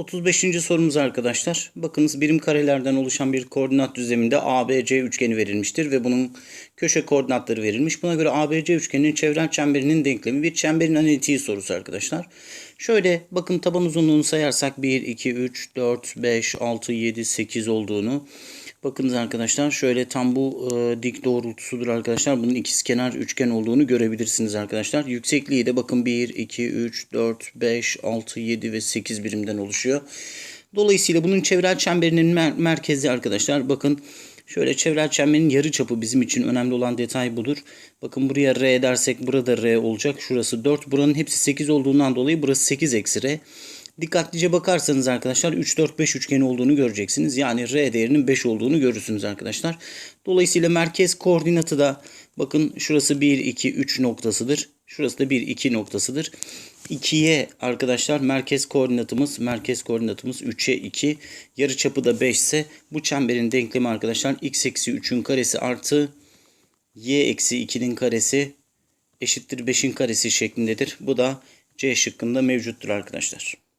35. sorumuz arkadaşlar. Bakınız birim karelerden oluşan bir koordinat düzleminde ABC üçgeni verilmiştir ve bunun köşe koordinatları verilmiş. Buna göre ABC üçgeninin çevrel çemberinin denklemi bir çemberin analitiği sorusu arkadaşlar. Şöyle bakın taban uzunluğunu sayarsak 1, 2, 3, 4, 5, 6, 7, 8 olduğunu. Bakınız arkadaşlar şöyle tam bu e, dik doğrultusudur arkadaşlar. Bunun ikizkenar üçgen olduğunu görebilirsiniz arkadaşlar. Yüksekliği de bakın 1, 2, 3, 4, 5, 6, 7 ve 8 birimden oluşuyor. Dolayısıyla bunun çevrel çemberinin mer- merkezi arkadaşlar bakın şöyle çevrel çemberin yarı çapı bizim için önemli olan detay budur. Bakın buraya R dersek burada R olacak. Şurası 4. Buranın hepsi 8 olduğundan dolayı burası 8 eksi R. Dikkatlice bakarsanız arkadaşlar 3, 4, 5 üçgeni olduğunu göreceksiniz. Yani R değerinin 5 olduğunu görürsünüz arkadaşlar. Dolayısıyla merkez koordinatı da bakın şurası 1, 2, 3 noktasıdır. Şurası da 1, 2 noktasıdır. 2'ye arkadaşlar merkez koordinatımız merkez koordinatımız 3'e 2. Yarıçapı da 5 ise bu çemberin denklemi arkadaşlar x eksi 3'ün karesi artı y eksi 2'nin karesi eşittir 5'in karesi şeklindedir. Bu da C şıkkında mevcuttur arkadaşlar.